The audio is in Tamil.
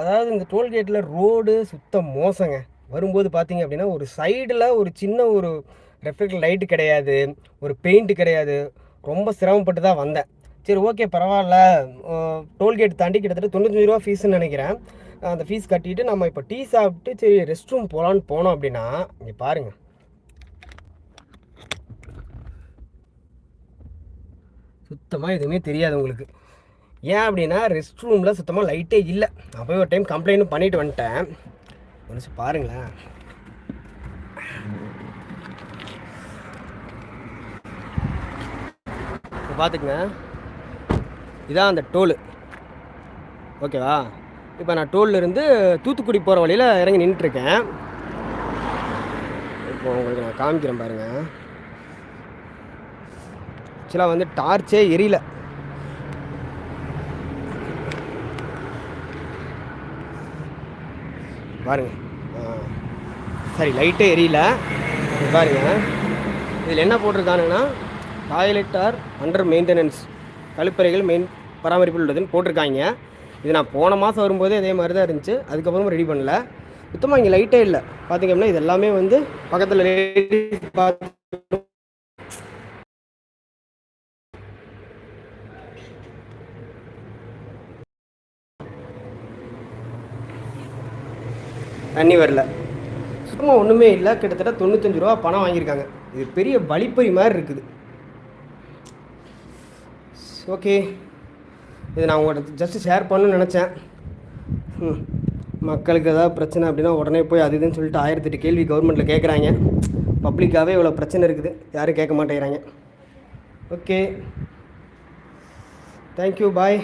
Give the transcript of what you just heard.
அதாவது இந்த டோல்கேட்டில் ரோடு சுத்தம் மோசங்க. வரும்போது பார்த்தீங்க அப்படின்னா ஒரு சைடில் ஒரு சின்ன ஒரு ரெஃப்ளெக்டர் லைட்டு கிடையாது ஒரு பெயிண்ட்டு கிடையாது. ரொம்ப சிரமப்பட்டு தான் வந்தேன். சரி ஓகே பரவாயில்ல. டோல்கேட் தாண்டி கிட்டத்தட்ட தொண்ணூத்தஞ்சு ரூபா ஃபீஸ்ன்னு நினைக்கிறேன். அந்த ஃபீஸ் கட்டிட்டு நம்ம இப்போ டீ சாப்பிட்டு சரி ரெஸ்ட் ரூம் போகலான்னு போனோம் அப்படின்னா இங்கே பாருங்கள் சுத்தமாக எதுவுமே தெரியாது உங்களுக்கு. ஏன் அப்படின்னா ரெஸ்ட் ரூமில் சுத்தமாக லைட்டே இல்லை. நான் போய் ஒரு டைம் கம்ப்ளைண்ட்டும் பண்ணிட்டு வந்துட்டேன். மனுஷன் பாருங்களேன். பார்த்துக்குங்க இதான் அந்த டோலு ஓகேவா இப்போ நான் டோல்ல இருந்து தூத்துக்குடி போகிற வழியில் இறங்கி நின்றுட்டுருக்கேன் இப்போ உங்களுக்கு நான் காமிக்கிறேன் பாருங்கள் ஆக்சுவலாக வந்து டார்ச்சே எரியல. பாருங்கள் சரி லைட்டே எரியல. பாருங்கள் இதில் என்ன போட்டிருக்கானுங்கன்னா டாய்லெட் ஆர் அண்டர் மெயின்டெனன்ஸ் கழிப்பறைகள் மெயின் பராமரிப்பில் உள்ளதுன்னு போட்டிருக்காங்க. இது நான் போன மாதம் வரும்போதே அதே மாதிரி தான் இருந்துச்சு. அதுக்கப்புறமும் ரெடி பண்ணல. சுத்தமாக இங்கே லைட்டே இல்லை. பார்த்திங்க அப்படின்னா இது எல்லாமே வந்து பக்கத்தில் லேடிஸ் பாத் தண்ணி வரல. சுத்தமாக ஒன்றுமே இல்லை. கிட்டத்தட்ட தொண்ணூத்தஞ்சு ரூபா பணம் வாங்கியிருக்காங்க. இது பெரிய வழிப்பறி மாதிரி இருக்குது. ஓகே. இது நான் உங்கள்கிட்ட ஜஸ்ட் ஷேர் பண்ணணும்னு நினச்சேன். ம். மக்களுக்கு ஏதாவது பிரச்சனை அப்படின்னா உடனே போய் அது இதுன்னு சொல்லிட்டு ஆயிரத்தெட்டு கேள்வி கவர்மெண்ட்டில் கேட்குறாங்க பப்ளிக்காகவே இவ்வளோ பிரச்சனை இருக்குது. யாரும் கேட்க மாட்டேங்கிறாங்க. ஓகே. Thank you bye